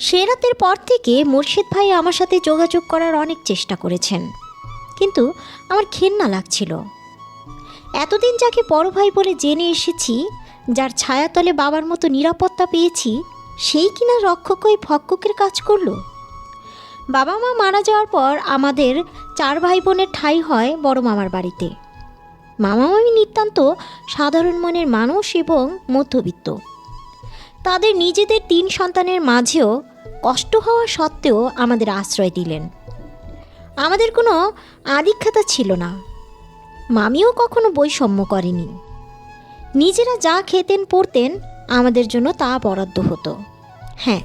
সে রাতের পর থেকে মুর্শিদ ভাই আমার সাথে যোগাযোগ করার অনেক চেষ্টা করেছেন। কিন্তু আমার ঘেন্না লাগছিল। এতদিন যাকে বড় ভাই বলে জেনে এসেছি, যার ছায়াতলে বাবার মতো নিরাপত্তা পেয়েছি, সেই কিনা রক্ষক হয়ে ভক্ষকের কাজ করল। বাবা মা মারা যাওয়ার পর আমাদের চার ভাই বোনের ঠাই হয় বড় মামার বাড়িতে। মামা মামি নিতান্ত সাধারণ মনের মানুষ এবং মধ্যবিত্ত। তাদের নিজেদের তিন সন্তানের মাঝেও কষ্ট হওয়া সত্ত্বেও আমাদের আশ্রয় দিলেন। আমাদের কোনো আদিক্ষাতা ছিল না। মামিও কখনো বৈষম্য করেনি। নিজেরা যা খেতেন, পড়তেন, আমাদের জন্য তা বরাদ্দ হতো। হ্যাঁ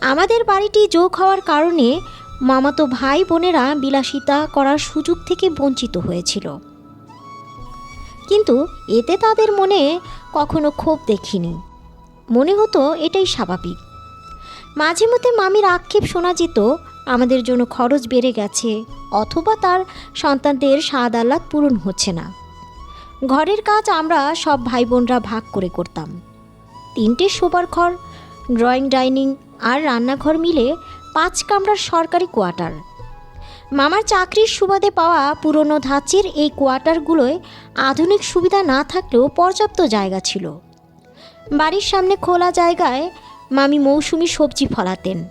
আমাদের বাড়িটি যোগ হওয়ার কারণে মামাতো ভাই বোনেরা বিলাসিতা করার সুযোগ থেকে বঞ্চিত হয়েছিল। কিন্তু এতে তাদের মনে কখনো ক্ষোভ দেখিনি। মনে হতো এটাই স্বাভাবিক। মাঝে মধ্যে মামির আক্ষেপ শোনা যেত, আমাদের জন্য খরচ বেড়ে গেছে, অথবা তার সন্তানদের স্বাদ আহ্লাদ পূরণ হচ্ছে না। ঘরের কাজ আমরা সব ভাই বোনরা ভাগ করে করতাম। তিনটে শোবার ঘর, ড্রয়িং, ডাইনিং আর রান্নাঘর মিলে পাঁচ কামরার সরকারি কোয়ার্টার। মামার চাকরির সুবাদে পাওয়া পুরনো ধাঁচের এই কোয়ার্টারগুলোয় আধুনিক সুবিধা না থাকলেও পর্যাপ্ত জায়গা ছিল। বাড়ির সামনে খোলা জায়গায় মামি মৌসুমি সবজি ফলাতেন।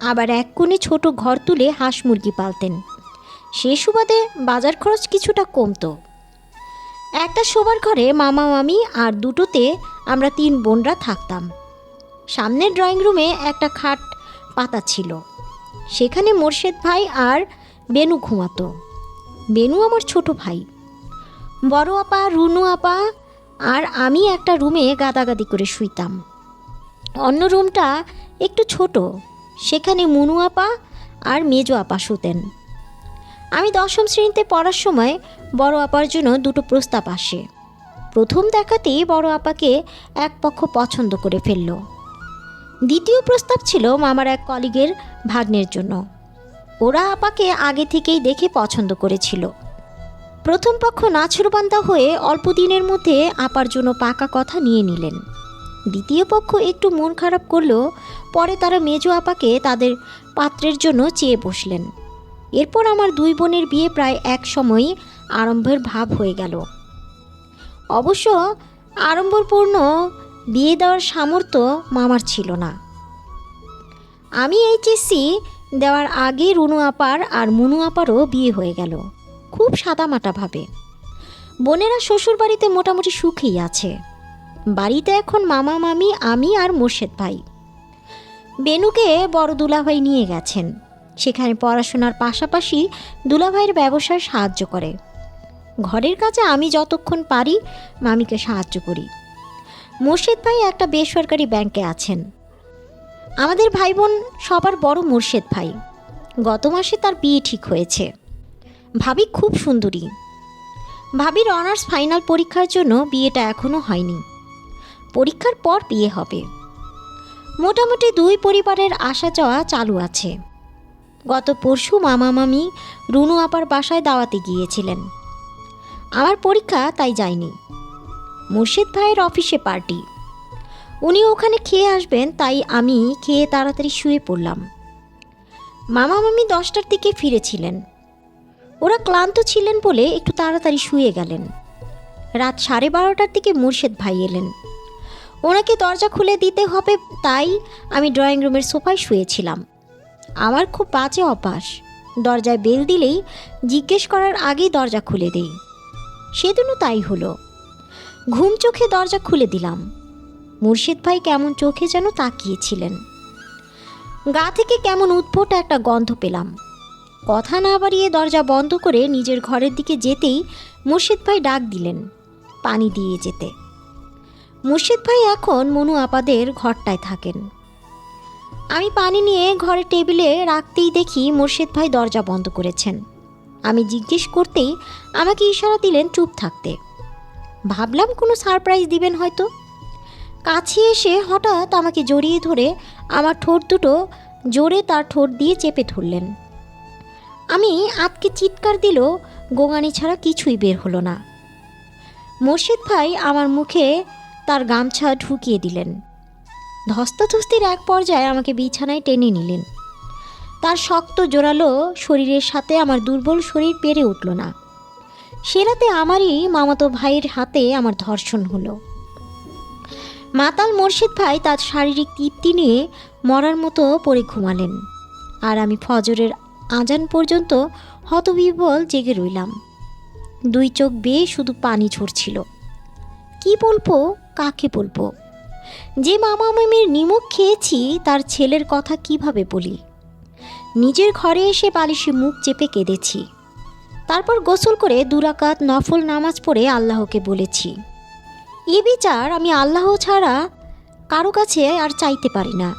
আবার এক কোণে ছোট ঘর তুলে হাঁস মুরগি পালতেন। সে সুবাদে বাজার খরচ কিছুটা কমতো। একটা শোবার ঘরে মামা, মামি আর দুটোতে আমরা তিন বোনরা থাকতাম। সামনের ড্রয়িং রুমে একটা খাট পাতা ছিল। সেখানে মোর্শেদ ভাই আর বেনু ঘুমাতো। বেনু আমার ছোট ভাই। বড় আপা, রুনু আপা আর আমি একটা রুমে গাদাগাদি করে শুইতাম। অন্য রুমটা একটু ছোট। সেখানে মুনু আপা আর মেজো আপা শুতেন। আমি দশম শ্রেণীতে পড়ার সময় বড় আপার জন্য দুটো প্রস্তাব আসে। প্রথম দেখাতেই বড় আপাকে এক পক্ষ পছন্দ করে ফেলল। দ্বিতীয় প্রস্তাব ছিল মামার এক কলিগের ভাগ্নের জন্য। ওরা আপাকে আগে থেকেই দেখে পছন্দ করেছিল। প্রথম পক্ষ নাছরবান্দা হয়ে অল্প দিনের মধ্যে আপার জন্য পাকা কথা নিয়ে নিলেন। দ্বিতীয় পক্ষ একটু মন খারাপ করলেও পরে তারা মেজো আপাকে তাদের পাত্রের জন্য চেয়ে বসলেন। এরপর আমার দুই বোনের বিয়ে প্রায় এক সময়ই আরম্ভের ভাব হয়ে গেল। অবশ্য আড়ম্বরপূর্ণ বিয়ে দেওয়ার সামর্থ্য মামার ছিল না। আমি এইচএসসি দেওয়ার আগে রুনু আপার আর মুনু আপারও বিয়ে হয়ে গেল, খুব সাদামাটাভাবে বোনেরা শ্বশুর বাড়িতে মোটামুটি সুখেই আছে। বাড়িতে এখন মামা, মামি, আমি আর মোর্শেদ ভাই। বেনুকে বড় দুলাভাই নিয়ে গেছেন। সেখানে পড়াশোনার পাশাপাশি দুলাভাইয়ের ব্যবসায় সাহায্য করে। ঘরের কাছে আমি যতক্ষণ পারি মামিকে সাহায্য করি। মুর্শিদ ভাই একটা বেসরকারি ব্যাংকে আছেন। আমাদের ভাই বোন সবার বড় মুর্শেদ ভাই। গত মাসে তার বিয়ে ঠিক হয়েছে। ভাবি খুব সুন্দরী। ভাবির অনার্স ফাইনাল পরীক্ষার জন্য বিয়েটা এখনও হয়নি। পরীক্ষার পর বিয়ে হবে। মোটামুটি দুই পরিবারের আসা যাওয়া চালু আছে। গত পরশু মামা মামি রুনু আপার বাসায় দাওয়াতে গিয়েছিলেন। আমার পরীক্ষা তাই যায়নি। মুর্শিদ ভাইয়ের অফিসে পার্টি। উনি ওখানে খেয়ে আসবেন, তাই আমি খেয়ে তাড়াতাড়ি শুয়ে পড়লাম। মামা মামি দশটার দিকে ফিরেছিলেন। ওরা ক্লান্ত ছিলেন বলে একটু তাড়াতাড়ি শুয়ে গেলেন। রাত সাড়ে বারোটার দিকে মুর্শেদ ভাই এলেন। ওনাকে দরজা খুলে দিতে হবে তাই আমি ড্রয়িং রুমের সোফায় শুয়েছিলাম। আমার খুব বাজে অভ্যাস। দরজায় বেল দিলেই জিজ্ঞেস করার আগেই দরজা খুলে দেই। সেদিনও তাই হলো। ঘুম চোখে দরজা খুলে দিলাম। মুর্শিদ ভাই কেমন চোখে যেন তাকিয়েছিলেন। গা থেকে কেমন উদ্ভট একটা গন্ধ পেলাম। কথা না বাড়িয়ে দরজা বন্ধ করে নিজের ঘরের দিকে যেতেই মুর্শিদ ভাই ডাক দিলেন, পানি দিয়ে যেতে। মুর্শিদ ভাই এখন মনু আপাদের ঘরটায় থাকেন। আমি পানি নিয়ে ঘরের টেবিলে রাখতেই দেখি মুর্শিদ ভাই দরজা বন্ধ করেছেন। আমি জিজ্ঞেস করতেই আমাকে ইশারা দিলেন চুপ থাকতে। ভাবলাম কোনো সারপ্রাইজ দিবেন হয়তো। কাছে এসে হঠাৎ আমাকে জড়িয়ে ধরে আমার ঠোঁট দুটো জোরে তার ঠোঁট দিয়ে চেপে ধরলেন। আমি আতকে চিৎকার দিল, গোঙানি ছাড়া কিছুই বের হলো না। মুর্শিদ ভাই আমার মুখে তার গামছা ঢুকিয়ে দিলেন। ধস্তাধস্তির এক পর্যায়ে আমাকে বিছানায় টেনে নিলেন। তার শক্ত জোরালো শরীরের সাথে আমার দুর্বল শরীর পেরে উঠল না। সে রাতে আমারই মামাতো ভাইয়ের হাতে আমার ধর্ষণ হলো। মাতাল মোর্শেদ ভাই তার শারীরিক তৃপ্তি নিয়ে মরার মতো পড়ে ঘুমালেন। আর আমি ফজরের আজান পর্যন্ত হতবিবল জেগে রইলাম। দুই চোখ বেয়ে শুধু পানি ঝরছিল। কি বলব কাকে বলব? যে মামা মামির নিমক খেয়েছি, তার ছেলের কথা কীভাবে বলি? নিজের ঘরে এসে বালিশে মুখ চেপে কেঁদেছি। তারপর গোসল করে দুরাকাত নফল নামাজ পড়ে আল্লাহকে বলেছি। এ বিচার আমি আল্লাহ ছাড়া কারও কাছে আর চাইতে পারি না।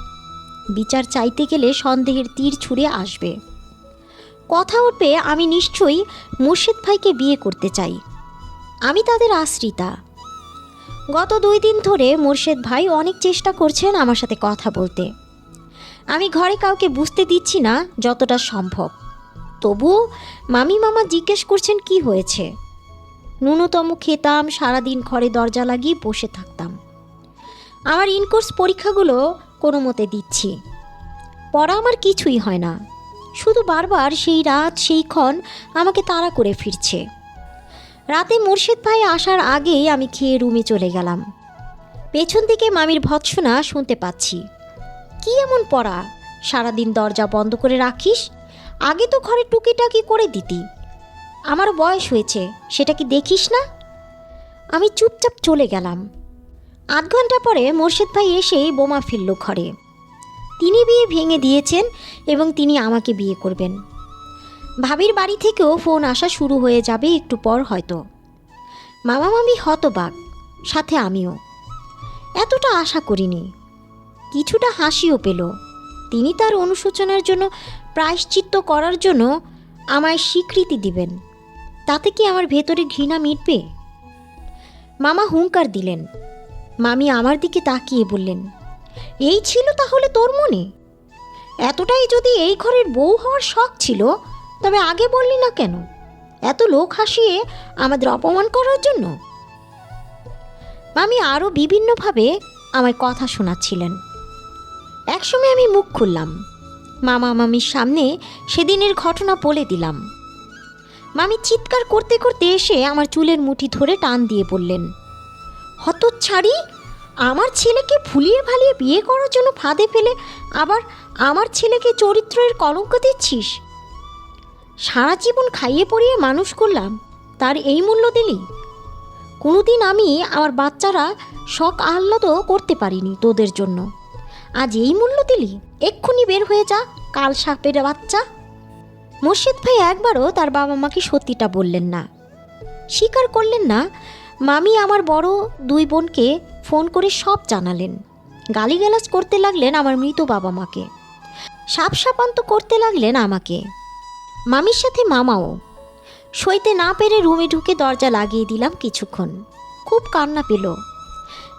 বিচার চাইতে গেলে সন্দেহের তীর ছুঁড়ে আসবে। কথা উঠবে, আমি নিশ্চয়ই মুর্শিদ ভাইকে বিয়ে করতে চাই। আমি তাদের আশ্রিতা। গত দুই দিন ধরে মোর্শেদ ভাই অনেক চেষ্টা করছেন আমার সাথে কথা বলতে। আমি ঘরে কাউকে বুঝতে দিচ্ছি না যতটা সম্ভব। তবুও মামি মামা জিজ্ঞেস করছেন কি হয়েছে। ন্যূনতম খেতাম, সারাদিন ঘরে দরজা লাগিয়ে বসে থাকতাম। আমার ইনকোর্স পরীক্ষাগুলো কোনো মতে দিচ্ছি। পড়া আমার কিছুই হয় না। শুধু বারবার সেই রাত, সেই ক্ষণ আমাকে তাড়া করে ফিরছে। রাতে মুর্শিদ ভাই আসার আগেই আমি খেয়ে রুমে চলে গেলাম। পেছন দিকে মামির ভৎসনা শুনতে পাচ্ছি। কি এমন পড়া? সারাদিন দরজা বন্ধ করে রাখিস? আগে তো ঘরে টুকিটাকি করে দিতি। আমার বয়স হয়েছে, সেটা কি দেখিস না? আমি চুপচাপ চলে গেলাম। আধ ঘণ্টা পরে মোর্শেদ ভাই এসেই বোমা ফেলল ঘরে। তিনি বিয়ে ভেঙে দিয়েছেন এবং তিনি আমাকে বিয়ে করবেন। ভাবির বাড়ি থেকেও ফোন আসা শুরু হয়ে যাবে একটু পর হয়তো। মামা মামি হতবাক, সাথে আমিও। এতটা আশা করিনি। কিছুটা হাসিও পেল। তিনি তার অনুশোচনার জন্য প্রায়শ্চিত্ত করার জন্য আমায় স্বীকৃতি দিবেন। তাতে কি আমার ভেতরে ঘৃণা মিটবে? মামা হুঙ্কার দিলেন। মামি আমার দিকে তাকিয়ে বললেন, এই ছিল তাহলে তোর মনে? এতটাই যদি এই ঘরের বউ হওয়ার শখ ছিল তবে আগে বললি না কেন? এত লোক হাসিয়ে আমাদের অপমান করার জন্য? মামি আরও বিভিন্নভাবে আমায় কথা শোনাচ্ছিলেন। একসময় আমি মুখ খুললাম। মামা মামির সামনে সেদিনের ঘটনা বলে দিলাম। মামি চিৎকার করতে করতে এসে আমার চুলের মুঠি ধরে টান দিয়ে বললেন, হতচ্ছাড়ি, আমার ছেলেকে ফুলিয়ে ভালিয়ে বিয়ে করার জন্য ফাঁদে ফেলে আবার আমার ছেলেকে চরিত্রের কলঙ্ক দিচ্ছিস? সারা জীবন খাইয়ে পড়িয়ে মানুষ করলাম, তার এই মূল্য দিলি? কোনোদিন আমি আমার বাচ্চারা শখ আহ্লাদও করতে পারিনি তোদের জন্য। আজ এই মূল্য দিলি? এক্ষুনি বের হয়ে যা, কাল সাপের বাচ্চা। মুর্শিদ ভাই একবারও তার বাবা মাকে সত্যিটা বললেন না। স্বীকার করলেন না, মামি আমার বড় দুই বোনকে ফোন করে সব জানালেন। গালিগালাজ করতে লাগলেন আমার মৃত বাবা মাকে। সাপ সাপান্ত করতে লাগলেন আমাকে। মামির সাথে মামাও। সইতে না পেরে রুমে ঢুকে দরজা লাগিয়ে দিলাম কিছুক্ষণ। খুব কান্না পেল।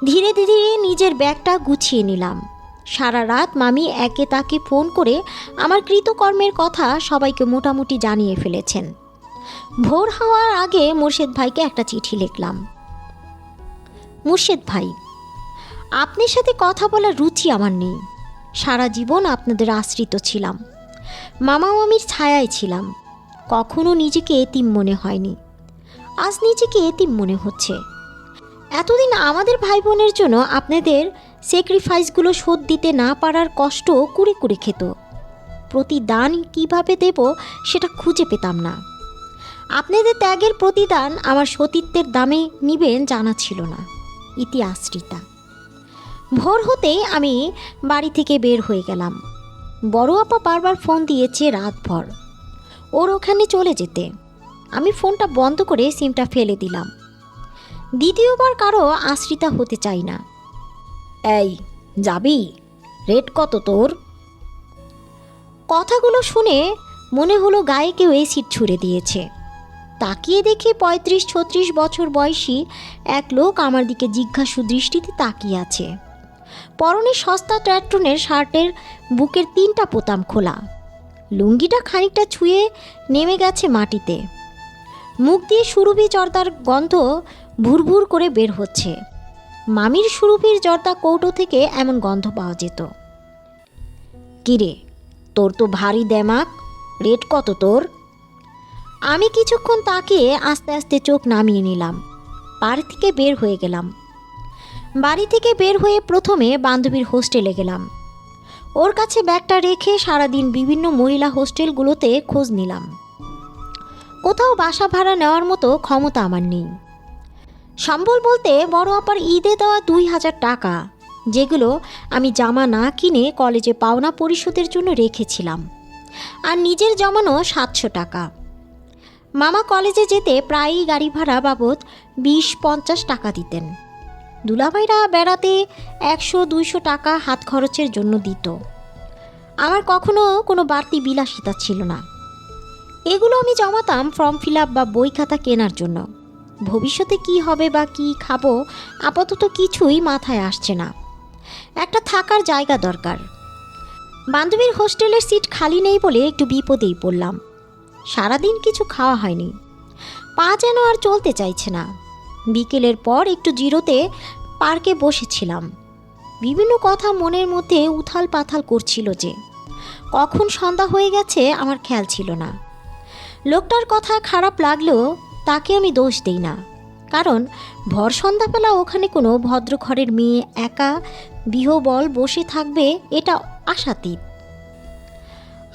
ধীরে ধীরে নিজের ব্যাগটা গুছিয়ে নিলাম। সারা রাত মামি একে তাকে ফোন করে আমার কৃতকর্মের কথা সবাইকে মোটামুটি জানিয়ে ফেলেছেন। ভোর হওয়ার আগে মুর্শেদ ভাইকে একটা চিঠি লিখলাম। মুর্শেদ ভাই, আপনার সাথে কথা বলার রুচি আমার নেই। সারা জীবন আপনাদের আশ্রিত ছিলাম। মামা মামির ছায়ায় ছিলাম। কখনো নিজেকে এতিম মনে হয়নি। আজ নিজেকে এতিম মনে হচ্ছে। এতদিন আমাদের ভাই বোনের জন্য আপনাদের স্যাক্রিফাইসগুলো শোধ দিতে না পারার কষ্ট কুড়ে কুড়ে খেত। প্রতিদান কীভাবে দেব সেটা খুঁজে পেতাম না। আপনাদের ত্যাগের প্রতিদান আমার সতীত্বের দামে নিবেন জানা ছিল না। ইতি আশ্রিতা ভোর হতেই আমি বাড়ি থেকে বের হয়ে গেলাম। বড় আপা বারবার ফোন দিয়েছে রাতভর। ওর ওখানে চলে যেতে। আমি ফোনটা বন্ধ করে সিমটা ফেলে দিলাম। দ্বিতীয়বার কারও আশ্রিতা হতে চাই না। এই, যাবি? রেট কত তোর? কথাগুলো শুনে মনে হলো গায়ে কেউ এসিড ছুঁড়ে দিয়েছে। তাকিয়ে দেখি পঁয়ত্রিশ ছত্রিশ বছর বয়সী এক লোক আমার দিকে জিজ্ঞাসু দৃষ্টিতে তাকিয়ে আছে। পরনে সস্তা ট্র্যাক্টনের শার্টের বুকের তিনটা বোতাম খোলা। লুঙ্গিটা খানিকটা ছুঁয়ে নেমে গেছে মাটিতে। মুখ দিয়ে সুরভি চর্দার গন্ধ ভুরভুর করে বের হচ্ছে। মামির সুরভির জর্দা কৌটো থেকে এমন গন্ধ পাওয়া যেত। কিরে, তোর তো ভারী দেমাক, রেট কত তোর? আমি কিছুক্ষণ তাকিয়ে আস্তে আস্তে চোখ নামিয়ে নিলাম। বাড়ি থেকে বের হয়ে গেলাম। বাড়ি থেকে বের হয়ে প্রথমে বান্ধবীর হোস্টেলে গেলাম। ওর কাছে ব্যাগটা রেখে সারাদিন বিভিন্ন মহিলা হোস্টেলগুলোতে খোঁজ নিলাম। কোথাও বাসা ভাড়া নেওয়ার মতো ক্ষমতা আমার নেই। সম্বল বলতে বড় আপার ঈদে দেওয়া দুই হাজার টাকা, যেগুলো আমি জামা না কিনে কলেজে পাওনা পরিশোধের জন্য রেখেছিলাম। আর নিজের জমানো সাতশো টাকা। মামা কলেজে যেতে প্রায়ই গাড়ি ভাড়া বাবদ বিশ পঞ্চাশ টাকা দিতেন। দুলাভাইরা বেড়াতে একশো, দুইশো টাকা হাত খরচের জন্য দিত। আমার কখনো কোনো বাড়তি বিলাসিতা ছিল না। এগুলো আমি জমাতাম ফর্ম ফিল আপ বা বই খাতা কেনার জন্য। ভবিষ্যতে কি হবে বা কি খাব আপাতত কিছুই মাথায় আসছে না। একটা থাকার জায়গা দরকার। বান্ধবীর হোস্টেলের সিট খালি নেই বলে একটু বিপদেই পড়লাম। সারাদিন কিছু খাওয়া হয়নি। পা যেন আর চলতে চাইছে না। বিকেলের পর একটু জিরোতে পার্কে বসেছিলাম। বিভিন্ন কথা মনের মধ্যে উথাল পাথাল করছিল যে, কখন সন্ধ্যা হয়ে গেছে আমার খেয়াল ছিল না। লোকটার কথা খারাপ লাগলেও তাকে আমি দোষ দিই না, কারণ ভর সন্ধ্যাবেলা ওখানে কোনো ভদ্র ঘরের মেয়ে একা বিহবল বসে থাকবে এটা আশাতীত।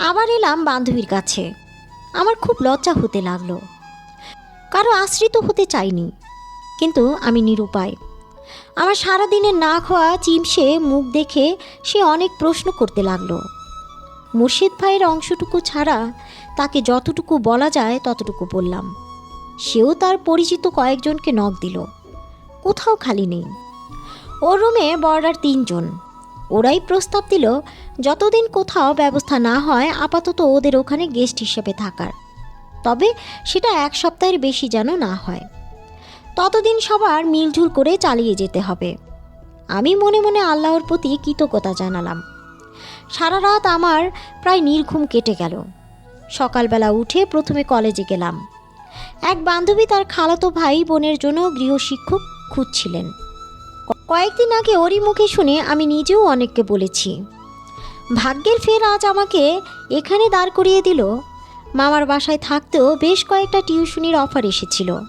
আবার এলাম বান্ধবীর কাছে। আমার খুব লজ্জা হতে লাগল। কারও আশ্রিত হতে চাইনি। কিন্তু আমি নিরুপায়। আমার সারাদিনের না খাওয়া চিমসে মুখ দেখে সে অনেক প্রশ্ন করতে লাগল। মুর্শিদ ভাইয়ের অংশটুকু ছাড়া তাকে যতটুকু বলা যায় ততটুকু বললাম। সেও তার পরিচিত কয়েকজনকে নখ দিল। কোথাও খালি নেই। ওর রুমে বর্ডার তিনজন। ওরাই প্রস্তাব দিল, যতদিন কোথাও ব্যবস্থা না হয়, আপাতত ওদের ওখানে গেস্ট হিসেবে থাকার। তবে সেটা এক সপ্তাহের বেশি যেন না হয়। ততদিন সবার মিলঝুল করে চালিয়ে যেতে হবে। আমি মনে মনে আল্লাহর প্রতি কৃতজ্ঞতা জানালাম। সারা রাত আমার প্রায় নির্ঘুম কেটে গেল। সকালবেলা উঠে প্রথমে কলেজে গেলাম। এক বান্ধবী তার খালাতো ভাই বোনের জন্য গৃহশিক্ষক খুঁজছিলেন। কয়েকদিন আগে ওরই মুখে শুনে আমি নিজেও অনেককে বলেছি। ভাগ্যের ফের আজ আমাকে এখানে দাঁড় করিয়ে দিল। মামার বাসায় থাকতেও বেশ কয়েকটা টিউশনির অফার এসেছিল।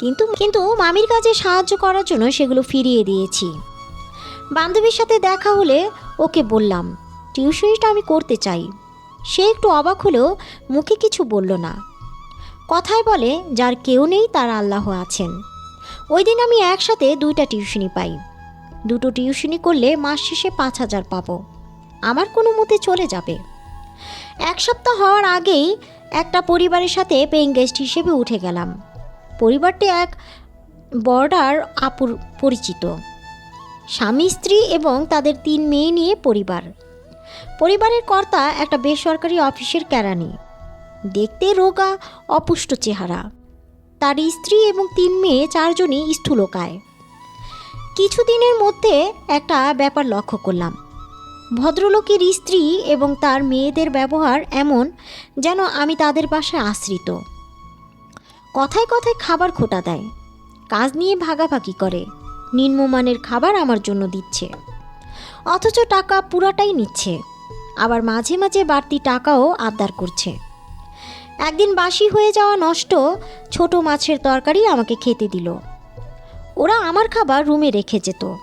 কিন্তু কিন্তু মামির কাজে সাহায্য করার জন্য সেগুলো ফিরিয়ে দিয়েছি। বান্ধবীর সাথে দেখা হলে ওকে বললাম, টিউশনিটা আমি করতে চাই। সে একটু অবাক হলেও মুখে কিছু বলল না। কথায় বলে, যার কেউ নেই তার আল্লাহ আছেন। ওই দিন আমি একসাথে দুইটা টিউশনি পাই। দুটো টিউশনি করলে মাস শেষে পাঁচ হাজার পাবো। আমার কোনো মতে চলে যাবে। এক সপ্তাহ হওয়ার আগেই একটা পরিবারের সাথে পেইং গেস্ট হিসেবে উঠে গেলাম। পরিবারটি এক বর্ডার আপুর পরিচিত। স্বামী, স্ত্রী এবং তাদের তিন মেয়ে নিয়ে পরিবার। পরিবারের কর্তা একটা বেসরকারি অফিসের কেরানি। দেখতে রোগা, অপুষ্ট চেহারা। তার স্ত্রী এবং তিন মেয়ে চারজনই স্থূলকায়। কিছুদিনের মধ্যে একটা ব্যাপার লক্ষ্য করলাম। ভদ্রলোকের স্ত্রী এবং তার মেয়েদের ব্যবহার এমন যেন আমি তাদের পাশে আশ্রিত। কথায় কথায় খাবার খোটা দেয়। কাজ নিয়ে ভাগাভাগি করে। নিম্নমানের খাবার আমার জন্য দিচ্ছে। অথচ টাকা পুরাটাই নিচ্ছে। আবার মাঝে মাঝে বাড়তি টাকাও আবদার করছে। একদিন বাসি হয়ে যাওয়া নষ্ট ছোট মাছের তরকারি আমাকে খেতে দিল। ওরা আমার খাবার রুমে রেখে যেত।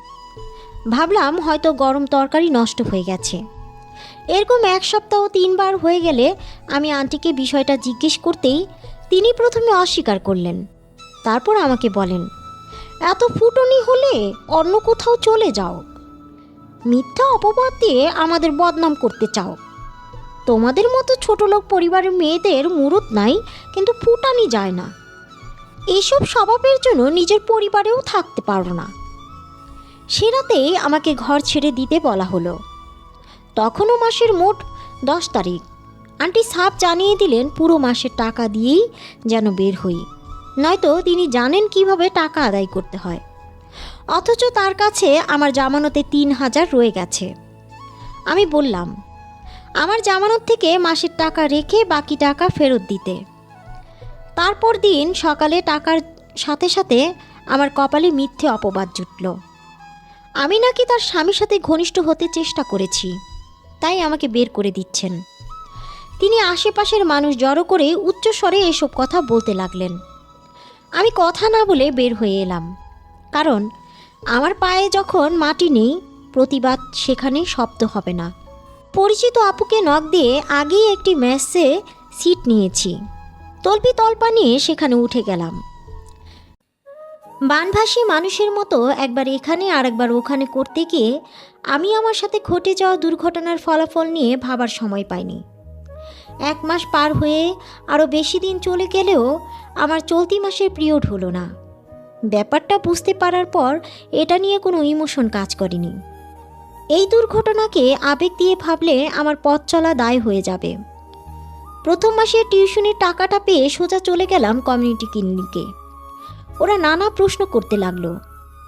ভাবলাম হয়তো গরম তরকারি নষ্ট হয়ে গেছে। এরকম এক সপ্তাহ তিনবার হয়ে গেলে আমি আন্টিকে বিষয়টা জিজ্ঞেস করতেই তিনি প্রথমে অস্বীকার করলেন। তারপর আমাকে বলেন, এত ফুটনি হলে অন্য কোথাও চলে যাও। মিথ্যা অপবাদ দিয়ে আমাদের বদনাম করতে চাও। তোমাদের মতো ছোট লোক পরিবারের মেয়েদের মুরত নাই, কিন্তু ফুটানি যায় না। এসব স্বভাবের জন্য নিজের পরিবারেও থাকতে পারো না। সে রাতেই আমাকে ঘর ছেড়ে দিতে বলা হলো। তখনও মাসের মোট দশ তারিখ। আন্টি সাপ জানিয়ে দিলেন পুরো মাসের টাকা দিয়েই যেন বের হই। নয়তো তিনি জানেন কীভাবে টাকা আদায় করতে হয়। অথচ তার কাছে আমার জামানতে তিন হাজার রয়ে গেছে। আমি বললাম, আমার জামানত থেকে মাসের টাকা রেখে বাকি টাকা ফেরত দিতে। তারপর দিন সকালে টাকার সাথে সাথে আমার কপালে মিথ্যে অপবাদ জুটল। আমি নাকি তার স্বামীর সাথে ঘনিষ্ঠ হতে চেষ্টা করেছি, তাই আমাকে বের করে দিচ্ছেন। তিনি আশেপাশের মানুষ জড়ো করে উচ্চস্বরে এসব কথা বলতে লাগলেন। আমি কথা না বলে বের হয়ে এলাম। কারণ, আমার পায়ে যখন মাটি নেই, প্রতিবাদ সেখানে শব্দ হবে না। পরিচিত আপুকে নখ দিয়ে আগেই একটি ম্যাসে সিট নিয়েছি। তল্পি তল্পা নিয়ে সেখানে উঠে গেলাম। বানভাসী মানুষের মতো একবার এখানে আর একবার ওখানে করতে গিয়ে আমি আমার সাথে ঘটে যাওয়া দুর্ঘটনার ফলাফল নিয়ে ভাবার সময় পাইনি। এক মাস পার হয়ে আরও বেশি দিন চলে গেলেও আমার চলতি মাসের পিরিয়ড হলো না। ব্যাপারটা বুঝতে পারার পর এটা নিয়ে কোনো ইমোশন কাজ করেনি। এই দুর্ঘটনাকে আবেগ দিয়ে ভাবলে আমার পথ চলা দায় হয়ে যাবে। প্রথম মাসে টিউশনের টাকাটা পেয়ে সোজা চলে গেলাম কমিউনিটি ক্লিনিকে। ওরা নানা প্রশ্ন করতে লাগল,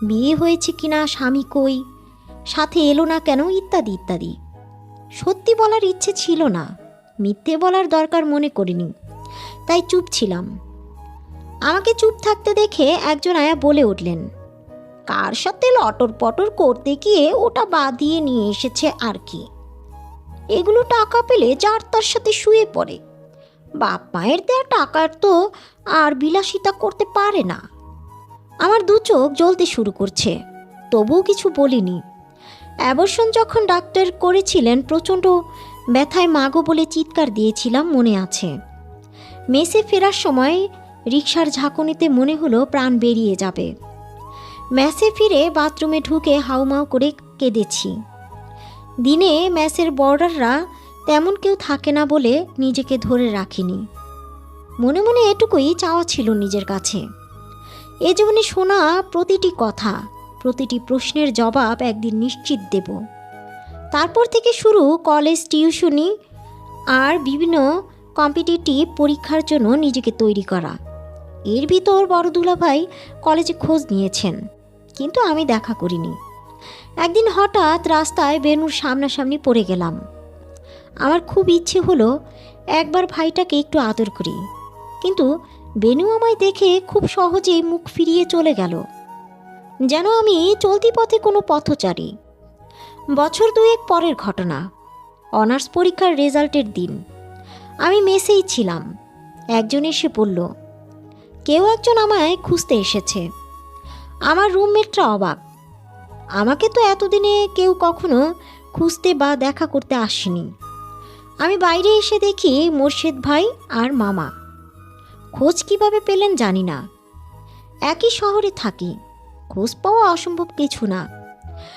বিয়ে হয়েছে কিনা, স্বামী কই, সাথে এলো না কেন, ইত্যাদি ইত্যাদি। সত্যি বলার ইচ্ছে ছিল না। মিথ্যে বলার দরকার মনে করিনি। তাই চুপ ছিলাম। আমাকে চুপ থাকতে দেখে একজন আয়া বলে উঠলেন, কার সাথে লটর পটর করতে গিয়ে ওটা বাঁধিয়ে নিয়ে এসেছে আর কি? এগুলো টাকা পেলে যার তার সাথে শুয়ে পড়ে। বাপ মায়ের দেওয়া টাকার তো আর বিলাসিতা করতে পারে না। আমার দু চোখ জ্বলতে শুরু করছে, তবুও কিছু বলিনি। অ্যাবর্ষণ যখন ডাক্তার করেছিলেন প্রচণ্ড ব্যথায় মাগো বলে চিৎকার দিয়েছিলাম মনে আছে। মেসে ফেরার সময় রিক্সার ঝাঁকুনিতে মনে হলো প্রাণ বেরিয়ে যাবে। ম্যাসে ফিরে বাথরুমে ঢুকে হাউমাউ করে কেঁদেছি। দিনে ম্যাসের বর্ডাররা তেমন কেউ থাকে না বলে নিজেকে ধরে রাখিনি। মনে মনে এটুকুই চাওয়া ছিল নিজের কাছে। এ জীবনে শোনা প্রতিটি কথা, প্রতিটি প্রশ্নের জবাব একদিন নিশ্চিত দেব। তারপর থেকে শুরু কলেজ, টিউশনি আর বিভিন্ন কম্পিটিটিভ পরীক্ষার জন্য নিজেকে তৈরি করা। এর ভিতর বড় দুলাভাই কলেজে খোঁজ নিয়েছেন, কিন্তু আমি দেখা করিনি। একদিন হঠাৎ রাস্তায় বেনুর সামনাসামনি পড়ে গেলাম। আমার খুব ইচ্ছে হলো একবার ভাইটাকে একটু আদর করি, কিন্তু বেনু আমায় দেখে খুব সহজেই মুখ ফিরিয়ে চলে গেল। যেন আমি চলতি পথে কোনো পথচারী। বছর দুয়েক পরের ঘটনা। অনার্স পরীক্ষার রেজাল্টের দিন। আমি মেসেই ছিলাম। একজন এসে বলল, কেউ একজন আমায় খুঁজতে এসেছে। আমার রুমমেটরা অবাক। আমাকে তো এতদিনে কেউ কখনো খুঁজতে বা দেখা করতে আসেনি। আমি বাইরে এসে দেখি মোর্শেদ ভাই আর মামা। খোঁজ কীভাবে পেলেন জানি না। একই শহরে থাকি। খোঁজ পাওয়া অসম্ভব কিছু না।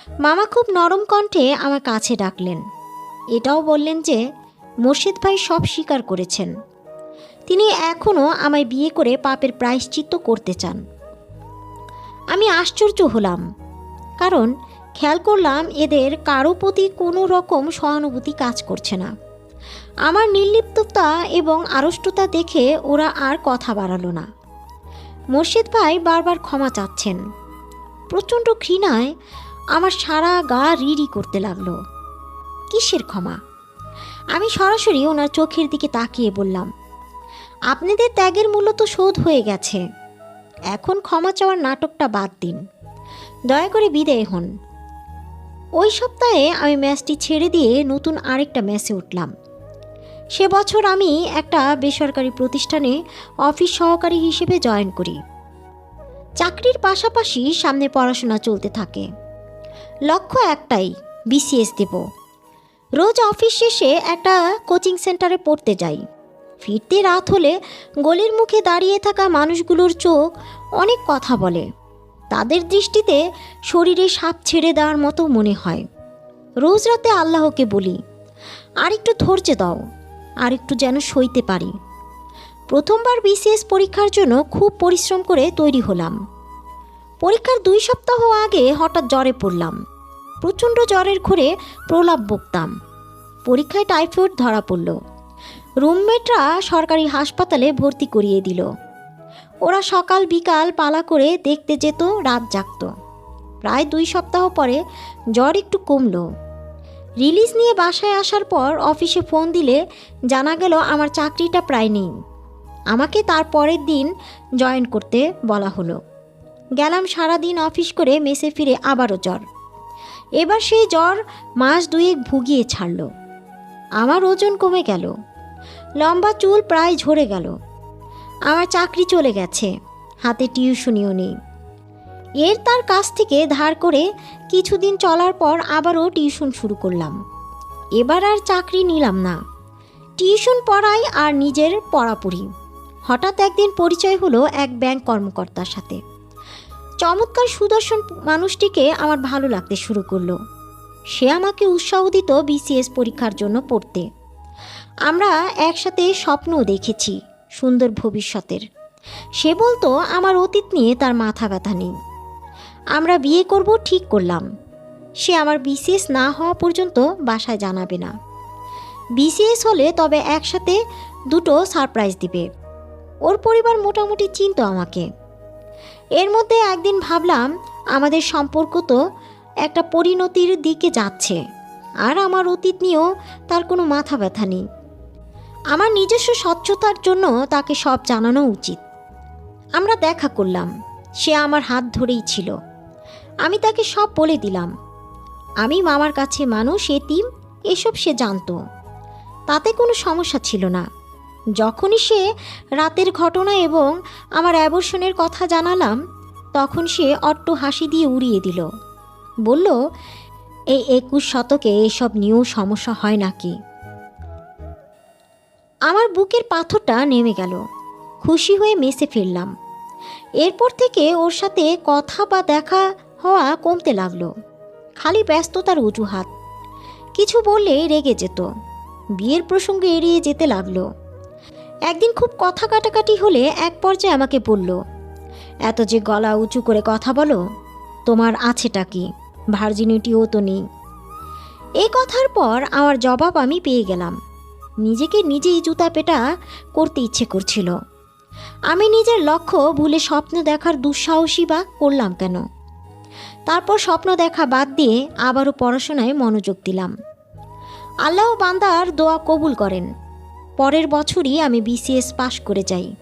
মামা খুব নরম কণ্ঠে আমার কাছে ডাকলেন। এটাও বললেন যে, মোর্শেদ ভাই সব স্বীকার করেছেন। তিনি এখনও আমায় বিয়ে করে পাপের প্রায়শ্চিত্ত করতে চান। আমি আশ্চর্য হলাম, কারণ খেয়াল করলাম এদের কারও প্রতি কোনো রকম সহানুভূতি কাজ করছে না। আমার নির্লিপ্ততা এবং আড়ষ্টতা দেখে ওরা আর কথা বাড়ালো না। মোর্শেদ ভাই বারবার ক্ষমা চাচ্ছেন। প্রচণ্ড ঘৃণায় আমার সারা গা রিড়ি করতে লাগল। কিসের ক্ষমা? আমি সরাসরি ওনার চোখের দিকে তাকিয়ে বললাম, আপনাদের ত্যাগের মূল্য তো শোধ হয়ে গেছে। এখন ক্ষমা চাওয়ার নাটকটা বাদ দিন। দয়া করে বিদায় হন। ওই সপ্তাহে আমি ম্যাচটি ছেড়ে দিয়ে নতুন আরেকটা ম্যাচে উঠলাম। সে বছর আমি একটা বেসরকারি প্রতিষ্ঠানে অফিস সহকারী হিসেবে জয়েন করি। চাকরির পাশাপাশি সামনে পড়াশোনা চলতে থাকে। লক্ষ্য একটাই বিসিএস দেব। রোজ অফিস শেষে একটা কোচিং সেন্টারে পড়তে যাই। ফিরতে রাত হলে গলির মুখে দাঁড়িয়ে থাকা মানুষগুলোর চোখ অনেক কথা বলে। তাদের দৃষ্টিতে শরীরে সাপ ছেড়ে দেওয়ার মতো মনে হয়। রোজ রাতে আল্লাহকে বলি আর একটু ধৈর্য দাও আর একটু যেন সইতে পারি। প্রথমবার বিসিএস পরীক্ষার জন্য খুব পরিশ্রম করে তৈরি হলাম। পরীক্ষার দুই সপ্তাহ আগে হঠাৎ জ্বরে পড়লাম। প্রচণ্ড জ্বরের ঘুরে প্রলাপ বকতাম পরীক্ষায় টাইফয়েড ধরা পড়ল। রুমমেটরা সরকারি হাসপাতালে ভর্তি করিয়ে দিল। ওরা সকাল বিকাল পালা করে দেখতে যেত, রাত জাগত। প্রায় দুই সপ্তাহ পরে জ্বর একটু কমলো। রিলিজ নিয়ে বাসায় আসার পর অফিসে ফোন দিলে জানা গেল আমার চাকরিটা প্রায় নেই। আমাকে তার পরের দিন জয়েন করতে বলা হলো। গেলাম সারা দিন অফিস করে মেসে ফিরে আবারও জ্বর। এবার সেই জ্বর মাস দুয়েক ভুগিয়ে ছাড়ল। আমার ওজন কমে গেল। লম্বা চুল প্রায় ঝরে গেল। আমার চাকরি চলে গেছে। হাতে টিউশনিও নেই। এর তার কাছ থেকে ধার করে কিছুদিন চলার পর আবারও টিউশন শুরু করলাম। এবার আর চাকরি নিলাম না। টিউশন পড়াই আর নিজের পড়াপড়ি। হঠাৎ একদিন পরিচয় হলো এক ব্যাংক কর্মকর্তার সাথে। চমৎকার সুদর্শন মানুষটিকে আমার ভালো লাগতে শুরু করল। সে আমাকে উৎসাহ দিত বিসিএস পরীক্ষার জন্য পড়তে। আমরা একসাথে স্বপ্নও দেখেছি সুন্দর ভবিষ্যতের। সে বলতো, আমার অতীত নিয়ে তার মাথা ব্যথা নেই। আমরা বিয়ে করব, ঠিক করলাম। সে আমার বিসিএস না হওয়া পর্যন্ত বাসায় জানাবে না। বিসিএস হলে তবে একসাথে দুটো সারপ্রাইজ দিবে। ওর পরিবার মোটামুটি চিনতো আমাকে। এর মধ্যে একদিন ভাবলাম, আমাদের সম্পর্ক তো একটা পরিণতির দিকে যাচ্ছে, আর আমার অতীত নিয়েও তার কোনো মাথা ব্যথা নেই। আমার নিজস্ব স্বচ্ছতার জন্য তাকে সব জানানো উচিত। আমরা দেখা করলাম, সে আমার হাত ধরেই ছিল। আমি তাকে সব বলে দিলাম। আমি মামার কাছে মানুষ, এতিম, এসব সে জানতো। তাতে কোনো সমস্যা ছিল না। যখনই সে রাতের ঘটনা এবং আমার অ্যাবর্ষণের কথা জানালাম, তখন সে অট্ট হাসি দিয়ে উড়িয়ে দিল। বলল এই একুশ শতকে এসব নিয়েও সমস্যা হয় নাকি? আমার বুকের পাথরটা নেমে গেল। খুশি হয়ে মেসে ফিরলাম। এরপর থেকে ওর সাথে কথা বা দেখা হওয়া কমতে লাগল। খালি ব্যস্ততার অজুহাত। কিছু বললে রেগে যেত। বিয়ের প্রসঙ্গে এড়িয়ে যেতে লাগল। একদিন খুব কথা কাটাকাটি হলে এক পর্যায়ে আমাকে বলল, এত যে গলা উঁচু করে কথা বলো, তোমার আছেটা কি? ভার্জিনিটিও তো নেই। এই কথার পর আমার জবাব আমি পেয়ে গেলাম। নিজেকে নিজেই জুতা পেটা করতে ইচ্ছে করছিল। আমি নিজের লক্ষ্য ভুলে স্বপ্ন দেখার দুঃসাহসী বা করলাম কেন? তারপর স্বপ্ন দেখা বাদ দিয়ে আবারও পড়াশোনায় মনোযোগ দিলাম। আল্লাহ বান্দার দোয়া কবুল করেন। পরের বছরই আমি বিসিএস পাশ করে যাই।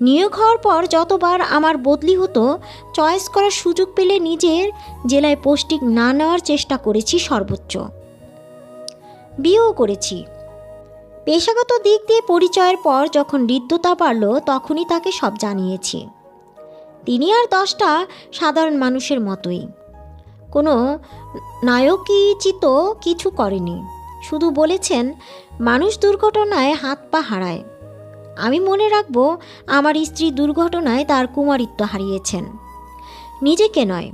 নিয়োগ হওয়ার পর যতবার আমার বদলি হতো, চয়েস করার সুযোগ পেলে নিজের জেলায় পোস্টিং না নেওয়ার চেষ্টা করেছি সর্বোচ্চ। বিয়েও করেছি। পেশাগত দিক দিয়ে পরিচয়ের পর যখন হৃদ্যতা বাড়ল, তখনই তাকে সব জানিয়েছি। তিনি আর দশটা সাধারণ মানুষের মতোই। কোনো নায়কীচিত কিছু করেনি। শুধু বলেছেন মানুষ দুর্ঘটনায় হাত পা হারায়। আমি মনে রাখব, আমার স্ত্রী দুর্ঘটনায় তার কুমারিত্ব হারিয়েছেন। নিজেকে নয়,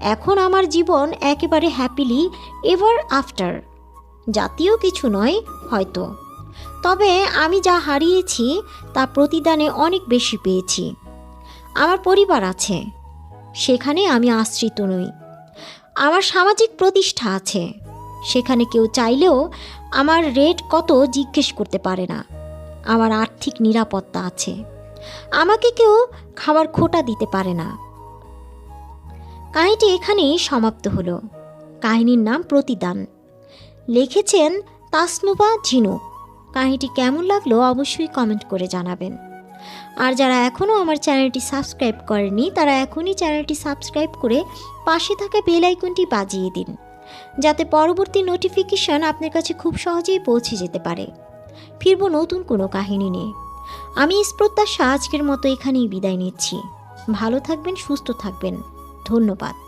এখন আমার জীবন একেবারে হ্যাপিলি এভার আফটার জাতীয় কিছু নয়, হয়তো। তবে আমি যা হারিয়েছি, তা প্রতিদানে অনেক বেশি পেয়েছি। আমার পরিবার আছে, সেখানে আমি আশ্রিত নই। আমার সামাজিক প্রতিষ্ঠা আছে, সেখানে কেউ চাইলেও আমার রেট কত জিজ্ঞেস করতে পারে না। আমার আর্থিক নিরাপত্তা আছে। আমাকে কেউ খাবার খোটা দিতে পারে না। কাহিনীটি এখানেই সমাপ্ত হলো। কাহিনীর নাম প্রতিদান। লিখেছেন তাসনুবা ঝিনুক কাহিনীটি কেমন লাগল অবশ্যই কমেন্ট করে জানাবেন। আর যারা এখনও আমার চ্যানেলটি সাবস্ক্রাইব করেনি তারা এখনই চ্যানেলটি সাবস্ক্রাইব করে পাশে থাকা বেল আইকনটি বাজিয়ে দিন। যাতে পরবর্তী নোটিফিকেশন আপনার কাছে খুব সহজেই পৌঁছে যেতে পারে। ফিরব নতুন কোনো কাহিনী নিয়ে। আমি প্রত্যাশা আজকের মতো এখানেই বিদায় নিচ্ছি। ভালো থাকবেন, সুস্থ থাকবেন। ধন্যবাদ।